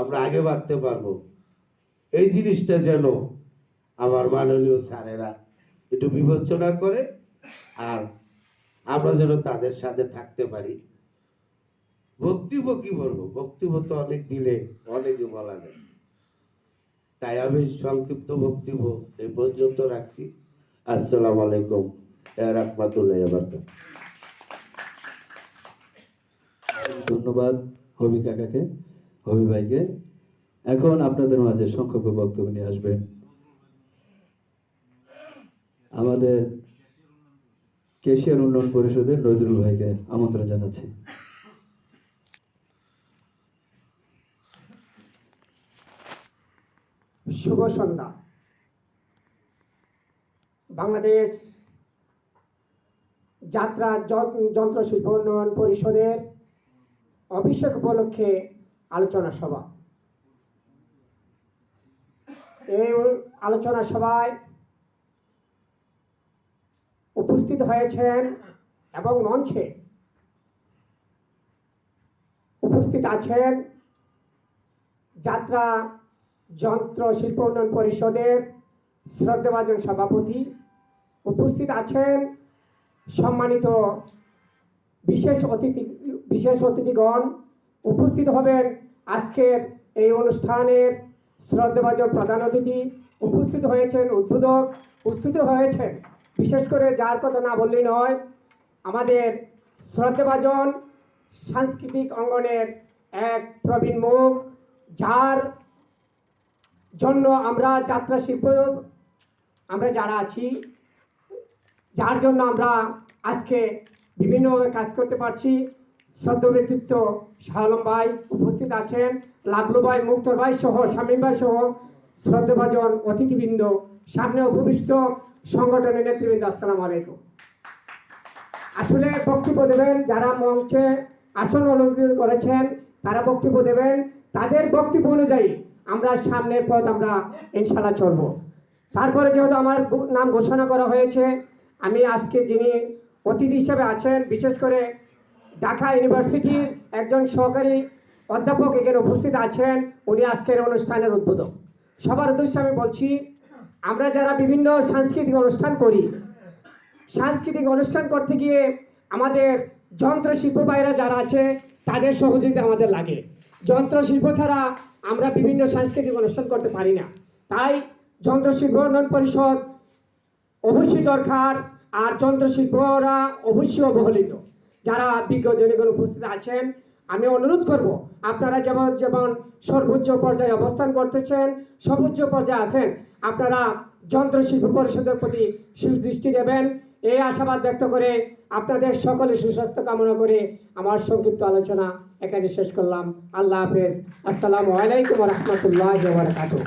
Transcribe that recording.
আমরা আগে বাড়তে পারব। এই জিনিসটা যেন আমার মাননীয় স্যারেরা একটু বিবেচনা করে আর আমরা যেন তাদের সাথে থাকতে পারি। বক্তব্য কি বলব? বক্তব্য তো অনেক দিলে অনেকে বলা যায়। তাই আমি সংক্ষিপ্ত বক্তব্য এই পর্যন্ত রাখছি। আসসালামু আলাইকুম। রহমতুল্লাহ ধন্যবাদ হবি কাকাকে। হবি ভাইকে এখন আপনাদের মাঝে সংক্ষেপ বক্তব্য নিয়ে আসবেন। আমাদের কেশিয়ার উন্নয়ন পরিষদের নজরুল ভাইকে আমন্ত্রণ জানাচ্ছি। শুভ সন্ধ্যা। বাংলাদেশ যাত্রা য- যন্ত্রশিল্প উন্নয়ন পরিষদের অভিষেক উপলক্ষে আলোচনা সভা। এই আলোচনা সভায় উপস্থিত হয়েছেন এবং মঞ্চে উপস্থিত আছেন যাত্রা যন্ত্র শিল্প উন্নয়ন পরিষদের শ্রদ্ধাভাজন সভাপতি। উপস্থিত আছেন সম্মানিত বিশেষ অতিথি বিশেষ অতিথিগণ। উপস্থিত হবেন আজকের এই অনুষ্ঠানের শ্রদ্ধাভাজন প্রধান অতিথি উপস্থিত হয়েছেন, উদ্বোধক উপস্থিত হয়েছেন। বিশেষ করে যার কথা না বললেই নয়, আমাদের শ্রদ্ধাভাজন সাংস্কৃতিক অঙ্গনের এক প্রবীণ মুখ, যার জন্য আমরা যাত্রা শিল্প, আমরা যারা আছি, যার জন্য আমরা আজকে বিভিন্নভাবে কাজ করতে পারছি। সদ্য ব্যক্তিত্ব শাহলম ভাই উপস্থিত আছেন লাভলু ভাই, মুক্তর ভাই সহ, শামীম ভাই সহ শ্রদ্ধাভাজন অতিথিবৃন্দ। সামনে উপবিষ্ট সংগঠনের নেতৃবৃন্দ, আসসালামু আলাইকুম। আসলে বক্তব্য দেবেন, যারা মঞ্চে আসন অলঙ্কৃত করেছেন, তারা বক্তব্য দেবেন, তাদের বক্তব্য অনুযায়ী আমরা সামনের পথ আমরা ইনশাল্লাহ চলব। তারপরে যেহেতু আমার নাম ঘোষণা করা হয়েছে, আমি আজকে যিনি অতিথি হিসেবে আছেন, বিশেষ করে ঢাকা ইউনিভার্সিটির একজন সহকারী অধ্যাপক এখানে উপস্থিত আছেন। উনি আজকের অনুষ্ঠানের উদ্বোধক। সবার উদ্দেশ্যে আমি বলছি, আমরা যারা বিভিন্ন সাংস্কৃতিক অনুষ্ঠান করি, সাংস্কৃতিক অনুষ্ঠান করতে গিয়ে আমাদের যন্ত্র শিল্প ভাইরা যারা আছে, তাদের সহযোগিতা আমাদের লাগে। যন্ত্র শিল্প ছাড়া আমরা বিভিন্ন সাংস্কৃতিক অনুষ্ঠান করতে পারি না। তাই যন্ত্র শিল্প উন্নয়ন পরিষদ, অবশ্যই দরকার, আর যন্ত্রশিল্পরা অবশ্যই অবহেলিত। যারা বিজ্ঞ জনগণ উপস্থিত আছেন, আমি অনুরোধ করব, আপনারা যেমন যেমন সর্বোচ্চ পর্যায়ে অবস্থান করতেছেন, সর্বোচ্চ পর্যায়ে আছেন, আপনারা যন্ত্রশিল্প পরিষদের প্রতি সুদৃষ্টি দেবেন। এই আশাবাদ ব্যক্ত করে আপনাদের সকলে সুস্বাস্থ্য কামনা করে আমার সংক্ষিপ্ত আলোচনা এখানে শেষ করলাম। আল্লাহ হাফেজ। আসসালামু আলাইকুম রহমতুল্লাহ বারাকাতুহু।